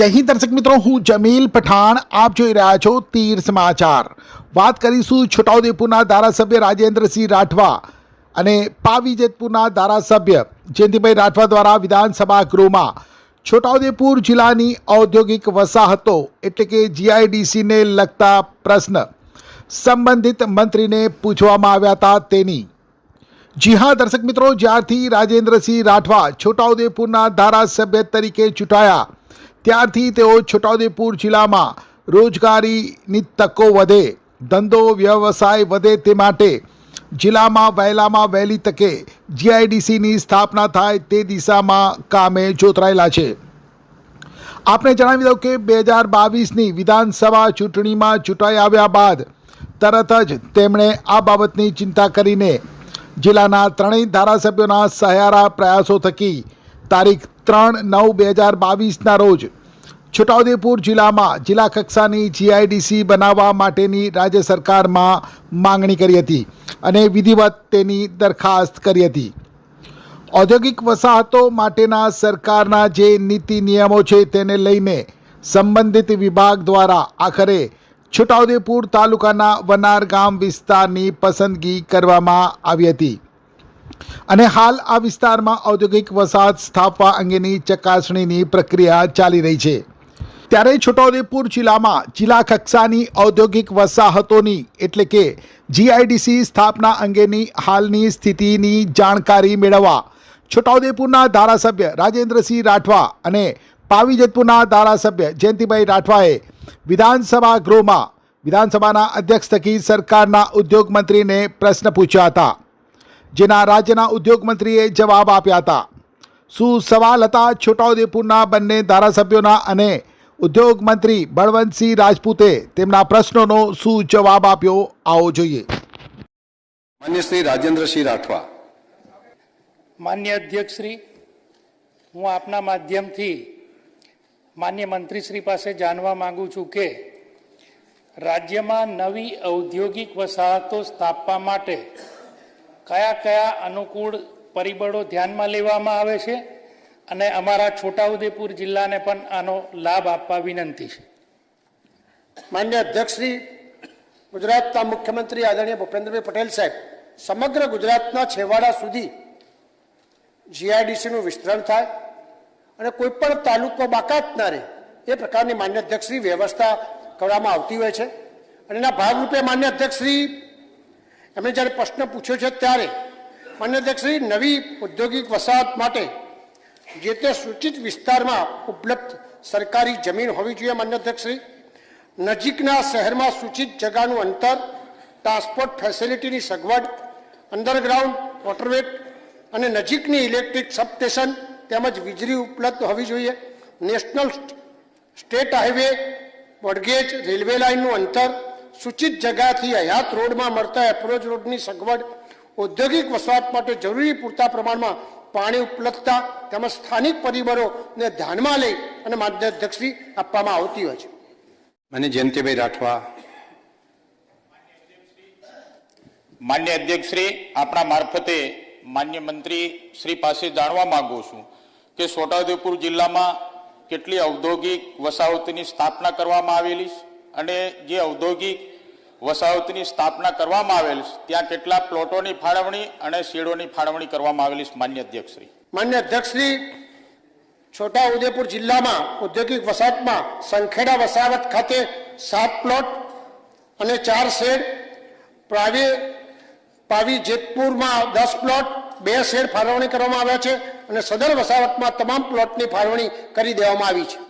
જય હિન્દ દર્શક મિત્રો, હું જમીલ પઠાણ, આપ જોઈ રહ્યા છો તીર સમાચાર. વાત કરીશું છોટાઉદેપુરના ધારાસભ્ય રાજેન્દ્રસિંહ રાઠવા અને પાવીજેતપુરના ધારાસભ્ય જયંતિભાઈ રાઠવા દ્વારા વિધાનસભા ગૃહમાં. છોટાઉદેપુર જિલ્લાની ઔદ્યોગિક વસાહતો એટલે કે જીઆઈડીસીને લગતા પ્રશ્ન સંબંધિત મંત્રીને પૂછવામાં આવ્યા હતા તેની. જી હા, દર્શક મિત્રો, જ્યારથી રાજેન્દ્રસિંહ રાઠવા છોટાઉદેપુરના ધારાસભ્ય તરીકે ચૂંટાયા ત્યારથી તેઓ છોટાઉદેપુર જિલ્લામાં રોજગારીની તકો વધે, ધંધો, વ્યવસાય વધે તે માટે જિલ્લામાં વહેલામાં વહેલી તકે જીઆઈડીસીની સ્થાપના થાય તે દિશામાં કામે જોતરાયેલા છે. આપણે જણાવી દઉં કે બે હજાર બાવીસની વિધાનસભા ચૂંટણીમાં ચૂંટાઈ આવ્યા બાદ તરત જ તેમણે આ બાબતની ચિંતા કરીને જિલ્લાના ત્રણેય ધારાસભ્યોના સહારા પ્રયાસો થકી તારીખ ત્રણ નવ બે હજાર બાવીસના રોજ છોટાઉદેપુર જિલ્લામાં જિલ્લા કક્ષાની જીઆઈડીસી બનાવવા માટેની રાજ્ય સરકારમાં માંગણી કરી હતી અને વિધિવત તેની દરખાસ્ત કરી હતી. ઔદ્યોગિક વસાહતો માટેના સરકારના જે નીતિ નિયમો છે તેને લઈને સંબંધિત વિભાગ દ્વારા આખરે છોટાઉદેપુર તાલુકાના વનાર ગામ વિસ્તારની પસંદગી કરવામાં આવી હતી. અને હાલ આ વિસ્તારમાં ઔદ્યોગિક વસાહત સ્થાપવા અંગેની ચકાસણીની પ્રક્રિયા ચાલી રહી છે. ત્યારે છોટાઉદેપુર જિલ્લામાં જિલ્લા કક્ષાની ઔદ્યોગિક વસાહતોની એટલે કે જીઆઈડીસી સ્થાપના અંગેની હાલની સ્થિતિની જાણકારી મેળવવા છોટાઉદેપુરના ધારાસભ્ય રાજેન્દ્રસિંહ રાઠવા અને પાવીજતપુરના ધારાસભ્ય જયંતિભાઈ રાઠવાએ વિધાનસભા ગૃહમાં વિધાનસભાના અધ્યક્ષ થકી સરકારના ઉદ્યોગ મંત્રીને પ્રશ્ન પૂછ્યા હતા. જેના રાજ્યના ઉદ્યોગ મંત્રીએ જવાબ આપ્યા હતા. શું સવાલ હતા છોટાઉદેપુરના બંને ધારાસભ્યોના અને ઉદ્યોગ મંત્રી બળવંતસિંહ રાજપૂતે તેમના પ્રશ્નોનો શું જવાબ આપ્યો. આવો જોઈએ. માન્ય શ્રી રાજેન્દ્રસિંહ રાઠવા. માન્ય અધ્યક્ષશ્રી હું આપના માધ્યમથી માન્ય મંત્રીશ્રી પાસે જાણવા માંગુ છું કે રાજ્યમાં નવી ઔદ્યોગિક વસાહતો સ્થાપવા માટે કયા કયા અનુકૂળ પરિબળો ધ્યાનમાં લેવામાં આવે છે અને અમારા છોટાઉદેપુર જિલ્લાને પણ આનો લાભ આપવા વિનંતી છે. માન્ય અધ્યક્ષશ્રી ગુજરાતના મુખ્યમંત્રી આદરણીય ભૂપેન્દ્રભાઈ પટેલ સાહેબ, સમગ્ર ગુજરાતના છેવાડા સુધી જીઆઈડીસીનું વિસ્તરણ થાય અને કોઈ પણ તાલુકો બાકાત ના રહે એ પ્રકારની માન્ય અધ્યક્ષશ્રી વ્યવસ્થા કરવામાં આવતી હોય છે અને એના ભાગરૂપે માન્ય અધ્યક્ષશ્રી એમણે જ્યારે પ્રશ્ન પૂછ્યો છે ત્યારે માન્ય અધ્યક્ષશ્રી નવી ઔદ્યોગિક વસાહત માટે જે તે સૂચિત વિસ્તારમાં ઉપલબ્ધ સરકારી જમીન હોવી જોઈએ માન્ય અધ્યક્ષશ્રી નજીકના શહેરમાં સૂચિત જગાનું અંતર, ટ્રાન્સપોર્ટ ફેસિલિટીની સગવડ, અંડરગ્રાઉન્ડ વોટરવે અને નજીકની ઇલેક્ટ્રિક સબસ્ટેશન તેમજ વીજળી ઉપલબ્ધ હોવી જોઈએ. નેશનલ સ્ટેટ હાઈવે, વડગેજ, રેલવે લાઇનનું અંતર સૂચિત જગ્યાથી હયાત રોડમાં મળતા એપ્રોચ રોડની સગવડ ઔદ્યોગિક વસવાટ માટે જરૂરી પૂરતા પ્રમાણમાં પાણી ઉપલબ્ધતા તેમજ સ્થાનિક પરિબળોને ધ્યાનમાં લઈ અને માન્ય આપવામાં આવતી હોય છે. માન્ય જયંતિભાઈ રાઠવા. માન્ય અધ્યક્ષશ્રી આપણા મારફતે માન્ય મંત્રી શ્રી પાસે જાણવા માંગુ છું કે છોટાઉદેપુર જિલ્લામાં કેટલી ઔદ્યોગિક વસાહતોની સ્થાપના કરવામાં આવેલી છે અને જે ઔદ્યોગિક વસાહતોની સ્થાપના કરવામાં આવેલ ત્યાં કેટલા પ્લોટોની ફાળવણી અને શેડોની ફાળવણી કરવામાં આવેલી માન્ય અધ્યક્ષશ્રી માન્ય અધ્યક્ષશ્રી છોટા ઉદેપુર જિલ્લામાં ઔદ્યોગિક વસાહતમાં સંખેડા વસાવત ખાતે સાત પ્લોટ અને ચાર શેડ, પ્રાવી, પાવી જેતપુરમાં દસ પ્લોટ, બે શેડ ફાળવણી કરવામાં આવ્યા છે અને સદર વસાવતમાં તમામ પ્લોટની ફાળવણી કરી દેવામાં આવી છે.